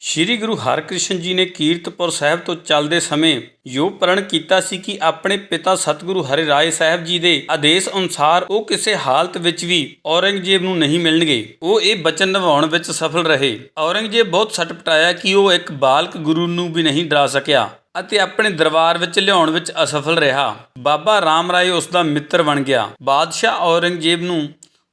ਸ੍ਰੀ ਗੁਰੂ ਹਰਕ੍ਰਿਸ਼ਨ ਜੀ ਨੇ ਕੀਰਤਪੁਰ ਸਾਹਿਬ ਤੋਂ ਚੱਲਦੇ ਸਮੇਂ ਯੋ ਪ੍ਰਣ ਕੀਤਾ ਸੀ ਕਿ ਆਪਣੇ ਪਿਤਾ ਸਤਿਗੁਰੂ ਹਰਿ ਰਾਏ ਸਾਹਿਬ ਜੀ ਦੇ ਆਦੇਸ਼ ਅਨੁਸਾਰ ਉਹ ਕਿਸੇ ਹਾਲਤ ਵਿੱਚ ਵੀ ਔਰੰਗਜ਼ੇਬ ਨੂੰ ਨਹੀਂ ਮਿਲਣਗੇ। ਉਹ ਇਹ ਬਚਨ ਨਿਭਾਉਣ ਵਿੱਚ ਸਫਲ ਰਹੇ। ਔਰੰਗਜ਼ੇਬ ਬਹੁਤ ਸਟਪਟਾਇਆ ਕਿ ਉਹ ਇੱਕ ਬਾਲਕ ਗੁਰੂ ਨੂੰ ਵੀ ਨਹੀਂ ਡਰਾ ਸਕਿਆ ਅਤੇ ਆਪਣੇ ਦਰਬਾਰ ਵਿੱਚ ਲਿਆਉਣ ਵਿੱਚ ਅਸਫਲ ਰਿਹਾ। ਬਾਬਾ ਰਾਮ ਰਾਏ ਉਸ ਦਾ ਮਿੱਤਰ ਬਣ ਗਿਆ। ਬਾਦਸ਼ਾਹ ਔਰੰਗਜ਼ੇਬ ਨੂੰ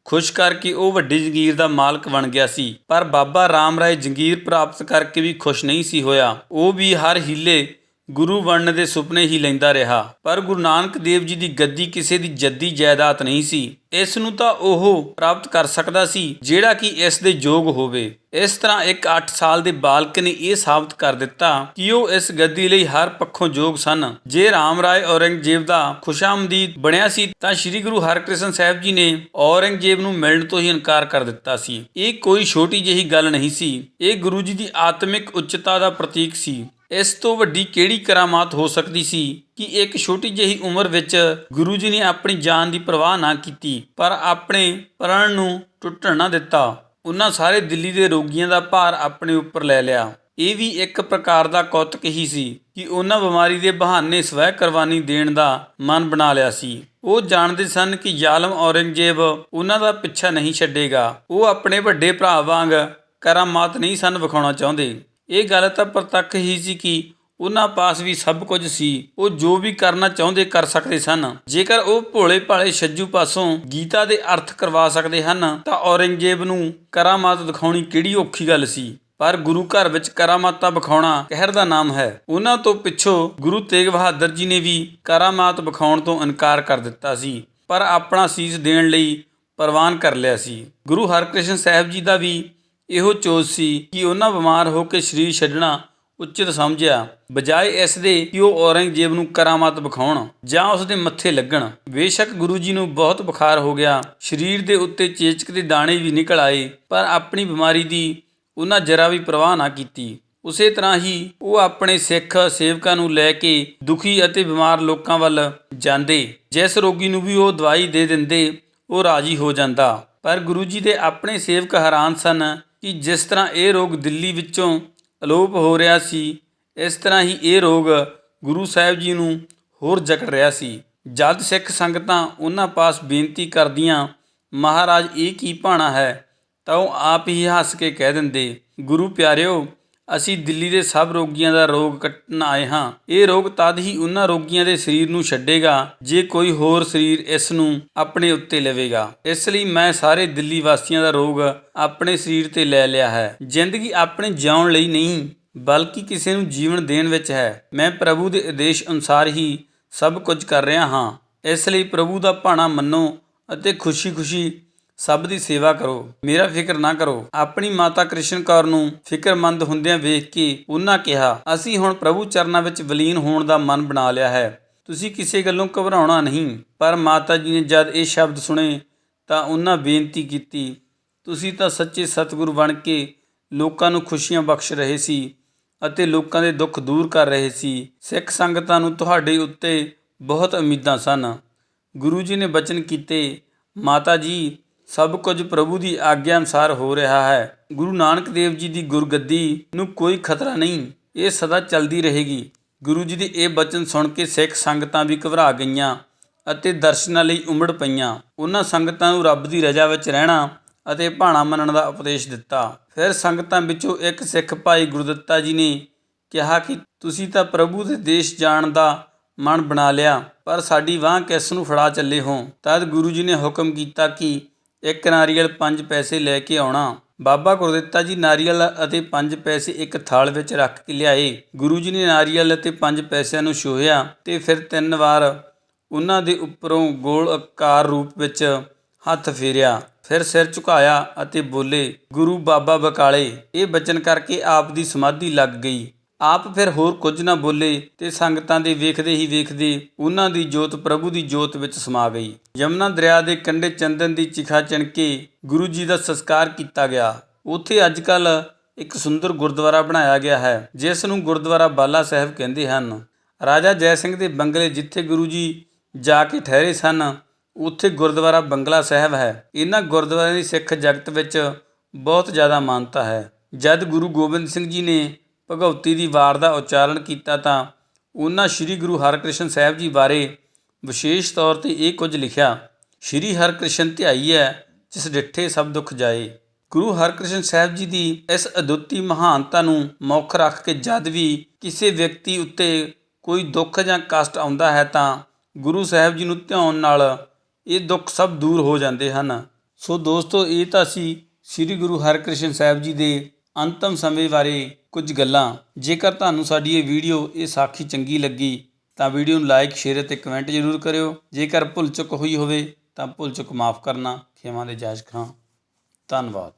ਖੁਸ਼ ਕਰਕੇ ਉਹ ਵੱਡੀ ਜਗੀਰ ਦਾ ਮਾਲਕ ਬਣ ਗਿਆ ਸੀ। ਪਰ ਬਾਬਾ ਰਾਮ ਰਾਏ ਜਗੀਰ ਪ੍ਰਾਪਤ ਕਰਕੇ ਵੀ ਖੁਸ਼ ਨਹੀਂ ਸੀ ਹੋਇਆ। ਉਹ ਵੀ ਹਰ ਹੀਲੇ ਗੁਰੂ ਬਣਨ ਦੇ ਸੁਪਨੇ ਹੀ ਲੈਂਦਾ ਰਿਹਾ, ਪਰ ਗੁਰੂ ਨਾਨਕ ਦੇਵ ਜੀ ਦੀ ਗੱਦੀ ਕਿਸੇ ਦੀ ਜੱਦੀ ਜਾਇਦਾਦ ਨਹੀਂ ਸੀ। ਇਸ ਨੂੰ ਤਾਂ ਉਹ ਪ੍ਰਾਪਤ ਕਰ ਸਕਦਾ ਸੀ, ਜਿਹੜਾ ਕਿ ਇਸ ਦੇ ਯੋਗ ਹੋਵੇ। ਇਸ ਤਰ੍ਹਾਂ ਇੱਕ 8 ਸਾਲ ਦੇ ਬਾਲਕ ਨੇ ਇਹ ਸਾਬਤ ਕਰ ਦਿੱਤਾ ਕਿ ਉਹ ਇਸ ਗੱਦੀ ਲਈ ਹਰ ਪੱਖੋਂ ਯੋਗ ਸਨ। ਜੇ ਰਾਮ ਰਾਏ ਔਰੰਗਜ਼ੇਬ ਦਾ ਖੁਸ਼ਾਮਦੀਦ ਬਣਿਆ ਸੀ, ਤਾਂ ਸ੍ਰੀ ਗੁਰੂ ਹਰਕ੍ਰਿਸ਼ਨ ਸਾਹਿਬ ਜੀ ਨੇ ਔਰੰਗਜ਼ੇਬ ਨੂੰ ਮਿਲਣ ਤੋਂ ਹੀ ਇਨਕਾਰ ਕਰ ਦਿੱਤਾ ਸੀ। ਇਹ ਕੋਈ ਛੋਟੀ ਜਿਹੀ ਗੱਲ ਨਹੀਂ ਸੀ। ਇਹ ਗੁਰੂ ਜੀ ਦੀ ਆਤਮਿਕ ਉੱਚਤਾ ਦਾ ਪ੍ਰਤੀਕ ਸੀ। ਇਸ ਤੋਂ ਵੱਡੀ ਕਿਹੜੀ ਕਰਾਮਾਤ ਹੋ ਸਕਦੀ ਸੀ ਕਿ ਇੱਕ ਛੋਟੀ ਜਿਹੀ ਉਮਰ ਵਿੱਚ ਗੁਰੂ ਜੀ ਨੇ ਆਪਣੀ ਜਾਨ ਦੀ ਪਰਵਾਹ ਨਾ ਕੀਤੀ, ਪਰ ਆਪਣੇ ਪ੍ਰਣ ਨੂੰ ਟੁੱਟਣ ਨਾ ਦਿੱਤਾ। ਉਹਨਾਂ ਸਾਰੇ ਦਿੱਲੀ ਦੇ ਰੋਗੀਆਂ ਦਾ ਭਾਰ ਆਪਣੇ ਉੱਪਰ ਲੈ ਲਿਆ। ਇਹ ਵੀ ਇੱਕ ਪ੍ਰਕਾਰ ਦਾ ਕੌਤਕ ਹੀ ਸੀ ਕਿ ਉਹਨਾਂ ਬਿਮਾਰੀ ਦੇ ਬਹਾਨੇ ਸਵੈ ਕੁਰਬਾਨੀ ਦੇਣ ਦਾ ਮਨ ਬਣਾ ਲਿਆ ਸੀ। ਉਹ ਜਾਣਦੇ ਸਨ ਕਿ ਜ਼ਾਲਮ ਔਰੰਗਜ਼ੇਬ ਉਹਨਾਂ ਦਾ ਪਿੱਛਾ ਨਹੀਂ ਛੱਡੇਗਾ। ਉਹ ਆਪਣੇ ਵੱਡੇ ਭਰਾ ਵਾਂਗ ਕਰਾਮਾਤ ਨਹੀਂ ਸਨ ਵਿਖਾਉਣਾ ਚਾਹੁੰਦੇ। ਇਹ ਗੱਲ ਤਾਂ ਪ੍ਰਤੱਖ ਹੀ ਸੀ ਕਿ ਉਹਨਾਂ ਪਾਸ ਵੀ ਸਭ ਕੁਝ ਸੀ। ਉਹ ਜੋ ਵੀ ਕਰਨਾ ਚਾਹੁੰਦੇ ਕਰ ਸਕਦੇ ਸਨ। ਜੇਕਰ ਉਹ ਭੋਲੇ ਭਾਲੇ ਛੱਜੂ ਪਾਸੋਂ ਗੀਤਾ ਦੇ ਅਰਥ ਕਰਵਾ ਸਕਦੇ ਹਨ, ਤਾਂ ਔਰੰਗਜ਼ੇਬ ਨੂੰ ਕਰਾਮਾਤ ਦਿਖਾਉਣੀ ਕਿਹੜੀ ਔਖੀ ਗੱਲ ਸੀ। ਪਰ ਗੁਰੂ ਘਰ ਵਿੱਚ ਕਰਾਮਾਤਾਂ ਵਿਖਾਉਣਾ ਕਹਿਰ ਦਾ ਨਾਮ ਹੈ। ਉਹਨਾਂ ਤੋਂ ਪਿੱਛੋਂ ਗੁਰੂ ਤੇਗ ਬਹਾਦਰ ਜੀ ਨੇ ਵੀ ਕਰਾਮਾਤ ਵਿਖਾਉਣ ਤੋਂ ਇਨਕਾਰ ਕਰ ਦਿੱਤਾ ਸੀ। ਪਰ ਆਪਣਾ ਸੀਸ ਦੇਣ ਲਈ ਪ੍ਰਵਾਨ ਕਰ ਲਿਆ ਸੀ। ਗੁਰੂ ਹਰਕ੍ਰਿਸ਼ਨ ਸਾਹਿਬ ਜੀ ਦਾ ਵੀ ਇਹੋ ਚੋਜ ਸੀ ਕਿ ਉਹਨਾਂ ਬਿਮਾਰ ਹੋ ਕੇ ਸਰੀਰ ਛੱਡਣਾ ਉਚਿਤ ਸਮਝਿਆ, ਬਜਾਏ ਇਸ ਦੇ ਕਿ ਉਹ ਔਰੰਗਜ਼ੇਬ ਨੂੰ ਕਰਾਮਾਤ ਵਿਖਾਉਣ ਜਾਂ ਉਸ ਦੇ ਮੱਥੇ ਲੱਗਣ। ਬੇਸ਼ੱਕ ਗੁਰੂ ਜੀ ਨੂੰ ਬਹੁਤ ਬੁਖਾਰ ਹੋ ਗਿਆ, ਸਰੀਰ ਦੇ ਉੱਤੇ ਚੇਚਕ ਦੇ ਦਾਣੇ ਵੀ ਨਿਕਲ ਆਏ, ਪਰ ਆਪਣੀ ਬਿਮਾਰੀ ਦੀ ਉਹਨਾਂ ਜਰਾ ਵੀ ਪਰਵਾਹ ਨਾ ਕੀਤੀ। ਉਸੇ ਤਰ੍ਹਾਂ ਹੀ ਉਹ ਆਪਣੇ ਸਿੱਖ ਸੇਵਕਾਂ ਨੂੰ ਲੈ ਕੇ ਦੁਖੀ ਅਤੇ ਬਿਮਾਰ ਲੋਕਾਂ ਵੱਲ ਜਾਂਦੇ। ਜਿਸ ਰੋਗੀ ਨੂੰ ਵੀ ਉਹ ਦਵਾਈ ਦੇ ਦਿੰਦੇ, ਉਹ ਰਾਜੀ ਹੋ ਜਾਂਦਾ। ਪਰ ਗੁਰੂ ਜੀ ਦੇ ਆਪਣੇ ਸੇਵਕ ਹੈਰਾਨ ਸਨ ਕਿ ਜਿਸ ਤਰ੍ਹਾਂ ਇਹ ਰੋਗ ਦਿੱਲੀ ਵਿੱਚੋਂ ਅਲੋਪ ਹੋ ਰਿਹਾ ਸੀ, ਇਸ ਤਰ੍ਹਾਂ ਹੀ ਇਹ ਰੋਗ ਗੁਰੂ ਸਾਹਿਬ ਜੀ ਨੂੰ ਹੋਰ ਜਕੜ ਰਿਹਾ ਸੀ। ਜਦ ਸਿੱਖ ਸੰਗਤਾਂ ਉਹਨਾਂ ਪਾਸ ਬੇਨਤੀ ਕਰਦੀਆਂ, ਮਹਾਰਾਜ, ਇਹ ਕੀ ਭਾਣਾ ਹੈ? ਤਾਂ ਉਹ ਆਪ ਹੀ ਹੱਸ ਕੇ ਕਹਿ ਦਿੰਦੇ, ਗੁਰੂ ਪਿਆਰਿਓ ਅਸੀਂ ਦਿੱਲੀ ਦੇ ਸਭ ਰੋਗੀਆਂ ਦਾ ਰੋਗ ਕੱਟਣ ਆਏ ਹਾਂ। ਇਹ ਰੋਗ ਤਦ ਹੀ ਉਹਨਾਂ ਰੋਗੀਆਂ ਦੇ ਸਰੀਰ ਨੂੰ ਛੱਡੇਗਾ, ਜੇ ਕੋਈ ਹੋਰ ਸਰੀਰ ਇਸ ਨੂੰ ਆਪਣੇ ਉੱਤੇ ਲਵੇਗਾ। ਇਸ ਲਈ ਮੈਂ ਸਾਰੇ ਦਿੱਲੀ ਵਾਸੀਆਂ ਦਾ ਰੋਗ ਆਪਣੇ ਸਰੀਰ ਤੇ ਲੈ ਲਿਆ ਹੈ। ਜ਼ਿੰਦਗੀ ਆਪਣੇ ਜਿਉਣ ਲਈ ਨਹੀਂ, ਬਲਕਿ ਕਿਸੇ ਨੂੰ ਜੀਵਨ ਦੇਣ ਵਿੱਚ ਹੈ। ਮੈਂ ਪ੍ਰਭੂ ਦੇ ਆਦੇਸ਼ ਅਨੁਸਾਰ ਹੀ ਸਭ ਕੁਝ ਕਰ ਰਿਹਾ ਹਾਂ। ਇਸ ਲਈ ਪ੍ਰਭੂ ਦਾ ਭਾਣਾ ਮੰਨੋ ਅਤੇ ਖੁਸ਼ੀ-ਖੁਸ਼ੀ ਸਭ ਦੀ ਸੇਵਾ ਕਰੋ। ਮੇਰਾ ਫਿਕਰ ਨਾ ਕਰੋ। ਆਪਣੀ ਮਾਤਾ ਕ੍ਰਿਸ਼ਨ ਕੌਰ ਨੂੰ ਫਿਕਰਮੰਦ ਹੁੰਦਿਆਂ ਵੇਖ ਕੇ ਉਹਨਾਂ ਕਿਹਾ, ਅਸੀਂ ਹੁਣ ਪ੍ਰਭੂ ਚਰਨਾਂ ਵਿੱਚ ਵਿਲੀਨ ਹੋਣ ਦਾ ਮਨ ਬਣਾ ਲਿਆ ਹੈ। ਤੁਸੀਂ ਕਿਸੇ ਗੱਲੋਂ ਘਬਰਾਉਣਾ ਨਹੀਂ। ਪਰ ਮਾਤਾ ਜੀ ਨੇ ਜਦ ਇਹ ਸ਼ਬਦ ਸੁਣੇ ਤਾਂ ਉਹਨਾਂ ਬੇਨਤੀ ਕੀਤੀ, ਤੁਸੀਂ ਤਾਂ ਸੱਚੇ ਸਤਿਗੁਰੂ ਬਣ ਕੇ ਲੋਕਾਂ ਨੂੰ ਖੁਸ਼ੀਆਂ ਬਖਸ਼ ਰਹੇ ਸੀ ਅਤੇ ਲੋਕਾਂ ਦੇ ਦੁੱਖ ਦੂਰ ਕਰ ਰਹੇ ਸੀ। ਸਿੱਖ ਸੰਗਤਾਂ ਨੂੰ ਤੁਹਾਡੇ ਉੱਤੇ ਬਹੁਤ ਉਮੀਦਾਂ ਸਨ। ਗੁਰੂ ਜੀ ਨੇ ਬਚਨ ਕੀਤੇ, ਮਾਤਾ ਜੀ ਸਭ ਕੁਝ ਪ੍ਰਭੂ ਦੀ ਆਗਿਆ ਅਨੁਸਾਰ ਹੋ ਰਿਹਾ ਹੈ। ਗੁਰੂ ਨਾਨਕ ਦੇਵ ਜੀ ਦੀ ਗੁਰਗੱਦੀ ਨੂੰ ਕੋਈ ਖਤਰਾ ਨਹੀਂ, ਇਹ ਸਦਾ ਚੱਲਦੀ ਰਹੇਗੀ। ਗੁਰੂ ਜੀ ਦੇ ਇਹ ਬਚਨ ਸੁਣ ਕੇ ਸਿੱਖ ਸੰਗਤਾਂ ਵੀ ਘਬਰਾ ਗਈਆਂ ਅਤੇ ਦਰਸ਼ਨਾਂ ਲਈ ਉਮੜ ਪਈਆਂ। ਉਹਨਾਂ ਸੰਗਤਾਂ ਨੂੰ ਰੱਬ ਦੀ ਰਜ਼ਾ ਵਿੱਚ ਰਹਿਣਾ ਅਤੇ ਭਾਣਾ ਮੰਨਣ ਦਾ ਉਪਦੇਸ਼ ਦਿੱਤਾ। ਫਿਰ ਸੰਗਤਾਂ ਵਿੱਚੋਂ ਇੱਕ ਸਿੱਖ ਭਾਈ ਗੁਰਦੱਤਾ ਜੀ ਨੇ ਕਿਹਾ ਕਿ ਤੁਸੀਂ ਤਾਂ ਪ੍ਰਭੂ ਦੇ ਦੇਸ਼ ਜਾਣ ਦਾ ਮਨ ਬਣਾ ਲਿਆ, ਪਰ ਸਾਡੀ ਵਾਹ ਕਿਸ ਨੂੰ ਫੜਾ ਚੱਲੇ ਹੋ? ਤਦ ਗੁਰੂ ਜੀ ਨੇ ਹੁਕਮ ਕੀਤਾ ਕਿ ਇੱਕ ਨਾਰੀਅਲ ਪੰਜ ਪੈਸੇ ਲੈ ਕੇ ਆਉਣਾ। ਬਾਬਾ ਗੁਰਦਿੱਤਾ ਜੀ ਨਾਰੀਅਲ ਅਤੇ ਪੰਜ ਪੈਸੇ ਇੱਕ ਥਾਲ ਵਿੱਚ ਰੱਖ ਕੇ ਲਿਆਏ। ਗੁਰੂ ਜੀ ਨੇ ਨਾਰੀਅਲ ਅਤੇ ਪੰਜ ਪੈਸਿਆਂ ਨੂੰ ਛੋਹਿਆ ਤੇ ਫਿਰ ਤਿੰਨ ਵਾਰ ਉਹਨਾਂ ਦੇ ਉੱਪਰੋਂ ਗੋਲ ਆਕਾਰ ਰੂਪ ਵਿੱਚ ਹੱਥ ਫੇਰਿਆ। ਫਿਰ ਸਿਰ ਝੁਕਾਇਆ ਅਤੇ ਬੋਲੇ, ਗੁਰੂ ਬਾਬਾ ਬਕਾਲੇ। ਇਹ ਬਚਨ ਕਰਕੇ ਆਪ ਦੀ ਸਮਾਧੀ ਲੱਗ ਗਈ। ਆਪ ਫਿਰ ਹੋਰ ਕੁਝ ਨਾ ਬੋਲੇ ਤੇ ਸੰਗਤਾਂ ਦੇ ਵੇਖਦੇ ਹੀ ਵੇਖਦੇ ਉਹਨਾਂ ਦੀ ਜੋਤ ਪ੍ਰਭੂ ਦੀ ਜੋਤ ਵਿੱਚ ਸਮਾ ਗਈ। ਯਮਨਾ ਦਰਿਆ ਦੇ ਕੰਢੇ ਚੰਦਨ ਦੀ ਚਿਖਾ ਚਣਕੇ ਗੁਰੂ ਜੀ ਦਾ ਸੰਸਕਾਰ ਕੀਤਾ ਗਿਆ। ਉੱਥੇ ਅੱਜਕੱਲ ਇੱਕ ਸੁੰਦਰ ਗੁਰਦੁਆਰਾ ਬਣਾਇਆ ਗਿਆ ਹੈ, ਜਿਸ ਨੂੰ ਗੁਰਦੁਆਰਾ ਬਾਲਾ ਸਾਹਿਬ ਕਹਿੰਦੇ ਹਨ। ਰਾਜਾ ਜੈ ਸਿੰਘ ਦੇ ਬੰਗਲੇ ਜਿੱਥੇ ਗੁਰੂ ਜੀ ਜਾ ਕੇ ਠਹਿਰੇ ਸਨ, ਉੱਥੇ ਗੁਰਦੁਆਰਾ ਬੰਗਲਾ ਸਾਹਿਬ ਹੈ। ਇਹਨਾਂ ਗੁਰਦੁਆਰਿਆਂ ਦੀ ਸਿੱਖ ਜਗਤ ਵਿੱਚ ਬਹੁਤ ਜ਼ਿਆਦਾ ਮਾਨਤਾ ਹੈ। ਜਦ ਗੁਰੂ ਗੋਬਿੰਦ ਸਿੰਘ ਜੀ ਨੇ ਭਗਉਤੀ ਦੀ ਵਾਰ ਦਾ ਉਚਾਰਨ ਕੀਤਾ ਤਾਂ ਉਹਨਾਂ ਸ੍ਰੀ ਗੁਰੂ ਹਰਕ੍ਰਿਸ਼ਨ ਸਾਹਿਬ ਜੀ ਬਾਰੇ ਵਿਸ਼ੇਸ਼ ਤੌਰ ਤੇ ਇਹ ਕੁਝ ਲਿਖਿਆ, ਸ੍ਰੀ ਹਰਕ੍ਰਿਸ਼ਨ ਧਿਆਈ ਹੈ, ਜਿਸ ਡਿੱਠੇ ਸਭ ਦੁੱਖ ਜਾਏ। ਗੁਰੂ ਹਰਕ੍ਰਿਸ਼ਨ ਸਾਹਿਬ ਜੀ ਦੀ ਇਸ ਅਦੁੱਤੀ ਮਹਾਨਤਾ ਨੂੰ ਮੁੱਖ ਰੱਖ ਕੇ ਜਦ ਵੀ ਕਿਸੇ ਵਿਅਕਤੀ ਉੱਤੇ ਕੋਈ ਦੁੱਖ ਜਾਂ ਕਸ਼ਟ ਆਉਂਦਾ ਹੈ ਤਾਂ ਗੁਰੂ ਸਾਹਿਬ ਜੀ ਨੂੰ ਧਿਆਉਣ ਨਾਲ ਇਹ ਦੁੱਖ ਸਭ ਦੂਰ ਹੋ ਜਾਂਦੇ ਹਨ। ਸੋ ਦੋਸਤੋ, ਇਹ ਤਾਂ ਸੀ ਸ੍ਰੀ ਗੁਰੂ ਹਰਕ੍ਰਿਸ਼ਨ ਸਾਹਿਬ ਜੀ ਦੇ ਅੰਤਮ ਸਮੇਂ ਬਾਰੇ ਕੁਝ ਗੱਲਾਂ। ਜੇਕਰ ਤੁਹਾਨੂੰ ਸਾਡੀ ਇਹ ਵੀਡੀਓ, ਇਹ ਸਾਖੀ ਚੰਗੀ ਲੱਗੀ, ਤਾਂ ਵੀਡੀਓ ਨੂੰ ਲਾਈਕ, ਸ਼ੇਅਰ ਅਤੇ ਕਮੈਂਟ ਜ਼ਰੂਰ ਕਰਿਓ। ਜੇਕਰ ਭੁੱਲ ਚੁੱਕ ਹੋਈ ਹੋਵੇ, ਤਾਂ ਭੁੱਲ ਚੁੱਕ ਮਾਫ ਕਰਨਾ। ਖਿਮਾ ਦੇ ਜਾਇਜ਼ ਖਾਂ। ਧੰਨਵਾਦ।